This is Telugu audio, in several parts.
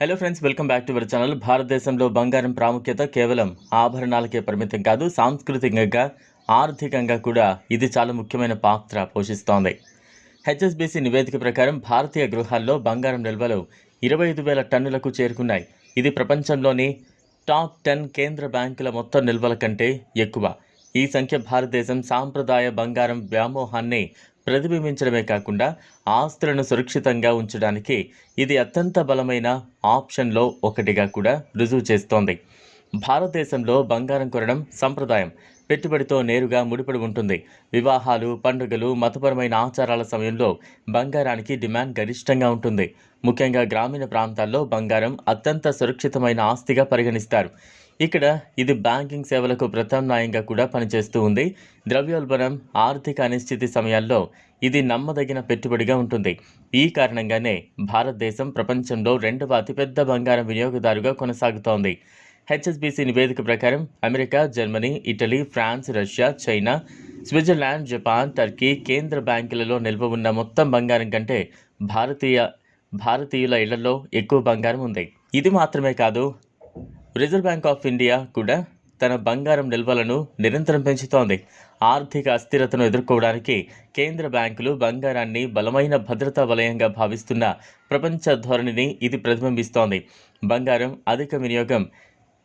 Hello friends welcome back to our channel భారతదేశంలో బంగారం ప్రాముఖ్యత కేవలం ఆభరణాలకే పరిమితం కాదు సాంస్కృతికంగా ఆర్థికంగా కూడా ఇది చాలా ముఖ్యమైన పాత్ర పోషిస్తోంది. హెచ్ఎస్బీసీ నివేదిక ప్రకారం భారతీయ గృహాల్లో బంగారం నిల్వలు ఇరవై ఐదు వేల టన్నులకు చేరుకున్నాయి. ఇది ప్రపంచంలోని టాప్ టెన్ కేంద్ర బ్యాంకుల మొత్తం నిల్వల కంటే ఎక్కువ. ఈ సంఖ్య భారతదేశం సాంప్రదాయ బంగారం వ్యామోహాన్ని ప్రతిబింబించడమే కాకుండా ఆస్తులను సురక్షితంగా ఉంచడానికి ఇది అత్యంత బలమైన ఆప్షన్లో ఒకటిగా కూడా రుజువు చేస్తోంది. భారతదేశంలో బంగారం కొనడం సంప్రదాయం. పెట్టుబడితో నేరుగా ముడిపడి ఉంటుంది. వివాహాలు పండుగలు మతపరమైన ఆచారాల సమయంలో బంగారానికి డిమాండ్ గరిష్టంగా ఉంటుంది. ముఖ్యంగా గ్రామీణ ప్రాంతాల్లో బంగారం అత్యంత సురక్షితమైన ఆస్తిగా పరిగణిస్తారు. ఇక్కడ ఇది బ్యాంకింగ్ సేవలకు ప్రత్యామ్నాయంగా కూడా పనిచేస్తూ ఉంది. ద్రవ్యోల్బణం ఆర్థిక అనిశ్చితి సమయాల్లో ఇది నమ్మదగిన పెట్టుబడిగా ఉంటుంది. ఈ కారణంగానే భారతదేశం ప్రపంచంలో రెండవ అతిపెద్ద బంగారం వినియోగదారుగా కొనసాగుతోంది. హెచ్ఎస్బీసీ నివేదిక ప్రకారం America Germany Italy France Russia China Switzerland Japan Turkey కేంద్ర బ్యాంకులలో నిల్వ ఉన్న మొత్తం బంగారం కంటే భారతీయ భారతీయుల ఇళ్ళలో ఎక్కువ బంగారం ఉంది. ఇది మాత్రమే కాదు రిజర్వ్ బ్యాంక్ ఆఫ్ ఇండియా కూడా తన బంగారం నిల్వలను నిరంతరం పెంచుతోంది. ఆర్థిక అస్థిరతను ఎదుర్కోవడానికి కేంద్ర బ్యాంకులు బంగారాన్ని బలమైన భద్రతా వలయంగా భావిస్తున్న ప్రపంచ ధోరణిని ఇది ప్రతిబింబిస్తోంది. బంగారం అధిక వినియోగం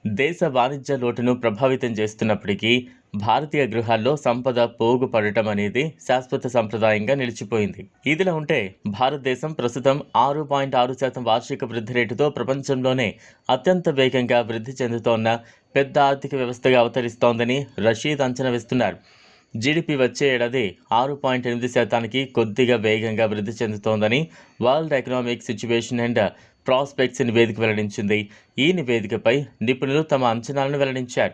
దేశ వాణిజ్య లోటును ప్రభావితం చేస్తున్నప్పటికీ భారతీయ గృహాల్లో సంపద పోగుపడటం అనేది శాశ్వత సంప్రదాయంగా నిలిచిపోయింది. ఇదిలా ఉంటే భారతదేశం ప్రస్తుతం ఆరు పాయింట్ ఆరు శాతం వార్షిక వృద్ధి రేటుతో ప్రపంచంలోనే అత్యంత వేగంగా వృద్ధి చెందుతోన్న పెద్ద ఆర్థిక వ్యవస్థగా అవతరిస్తోందని రషీద్ అంచనా వేస్తున్నారు. జీడిపి వచ్చే ఏడాది ఆరు పాయింట్ ఎనిమిది శాతానికి కొద్దిగా వేగంగా వృద్ధి చెందుతోందని world economic situation and prospects నివేదిక వెల్లడించింది. ఈ నివేదికపై నిపుణులు తమ అంచనాలను వెల్లడించారు.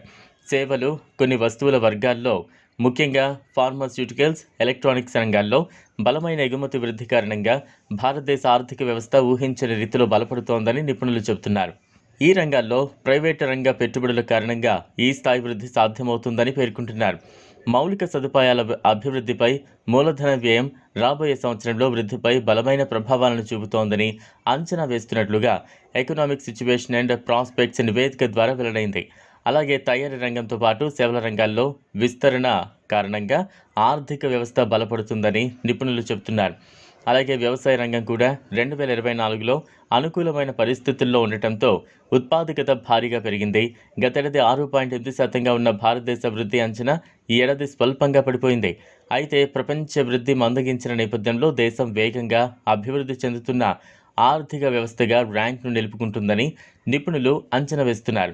సేవలు కొన్ని వస్తువుల వర్గాల్లో ముఖ్యంగా ఫార్మాస్యూటికల్స్ ఎలక్ట్రానిక్స్ రంగాల్లో బలమైన ఎగుమతి వృద్ధి కారణంగా భారతదేశ ఆర్థిక వ్యవస్థ ఊహించని రీతిలో బలపడుతోందని నిపుణులు చెబుతున్నారు. ఈ రంగాల్లో ప్రైవేటు రంగ పెట్టుబడుల కారణంగా ఈ స్థాయి వృద్ధి సాధ్యమవుతుందని పేర్కొంటున్నారు. మౌలిక సదుపాయాల అభివృద్ధిపై మూలధన వ్యయం రాబోయే సంవత్సరంలో వృద్ధిపై బలమైన ప్రభావాలను చూపుతోందని అంచనా వేస్తున్నట్లుగా ఎకనామిక్ సిచ్యువేషన్ అండ్ ప్రాస్పెక్ట్స్ నివేదిక ద్వారా వెల్లడైంది. అలాగే తయారీ రంగంతో పాటు సేవల రంగాల్లో విస్తరణ కారణంగా ఆర్థిక వ్యవస్థ బలపడుతుందని నిపుణులు చెబుతున్నారు. అలాగే వ్యవసాయ రంగం కూడా రెండు వేల ఇరవై నాలుగులో అనుకూలమైన పరిస్థితుల్లో ఉండటంతో ఉత్పాదకత భారీగా పెరిగింది. గతేడాది ఆరు పాయింట్ ఎనిమిది శాతంగా ఉన్న భారతదేశ వృద్ధి అంచనా ఈ ఏడాది స్వల్పంగా పడిపోయింది. అయితే ప్రపంచ వృద్ధి మందగించిన నేపథ్యంలో దేశం వేగంగా అభివృద్ధి చెందుతున్న ఆర్థిక వ్యవస్థగా ర్యాంక్ను నిలుపుకుంటుందని నిపుణులు అంచనా వేస్తున్నారు.